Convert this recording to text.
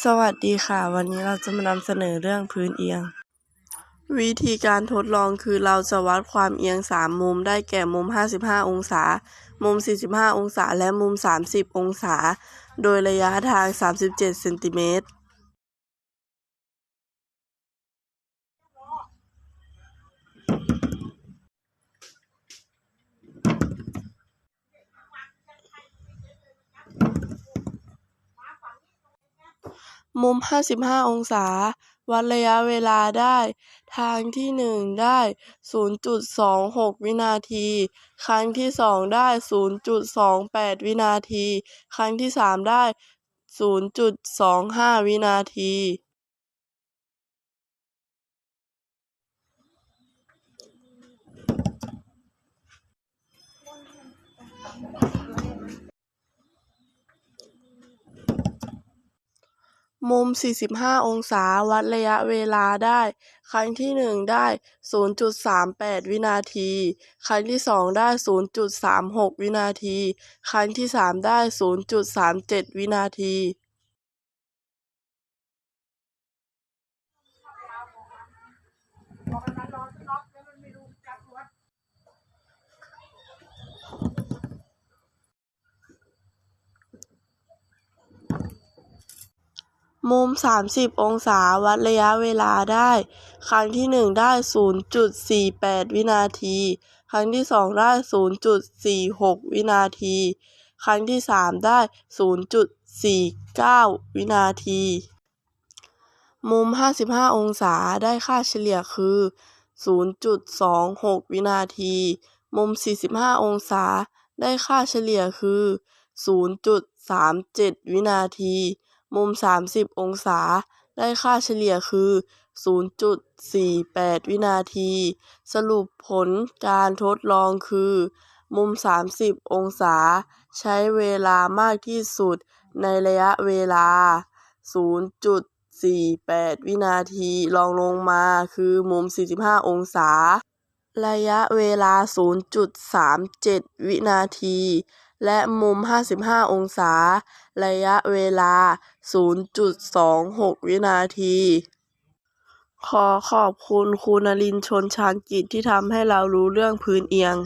สวัสดีค่ะ วันนี้เราจะมานำเสนอเรื่องพื้นเอียง วิธีการทดลองคือเราจะวัดความเอียง 3 มุมได้แก่มุม 55 องศา มุม 45 องศา และมุม 30 องศา โดยระยะทาง 37เซนติเมตร มุม55องศา วัดระยะเวลาได้ ทางที่1ได้0.26วินาที ครั้งที่2ได้0.28วินาที ครั้งที่3ได้0.25วินาที มุม45องศาวัดระยะเวลาได้ ครั้งที่1ได้0.38วินาที ครั้งที่2ได้0.36วินาที ครั้งที่3ได้0.37วินาที มุม 30 องศาวัดระยะเวลาได้ ครั้งที่ 1 ได้ 0.48 วินาที ครั้งที่ 2 ได้ 0.46 วินาที ครั้งที่ 3 ได้ 0.49 วินาที มุม 55 องศาได้ค่าเฉลี่ยคือ 0.26 วินาที มุม 45 องศาได้ค่าเฉลี่ยคือ 0.37 วินาที มุม 30 องศา ได้ค่าเฉลี่ยคือ 0.48 วินาที สรุปผลการทดลองคือ มุม 30 องศา ใช้เวลามากที่สุดในระยะเวลา 0.48 วินาที รองลงมาคือมุม 45 องศา ระยะเวลา 0.37 วินาที และมุม 55 องศา ระยะเวลา 0.26 วินาที ขอขอบคุณคุณนรินทร์ชนชานกิจที่ทำให้เรารู้เรื่องพื้นเอียง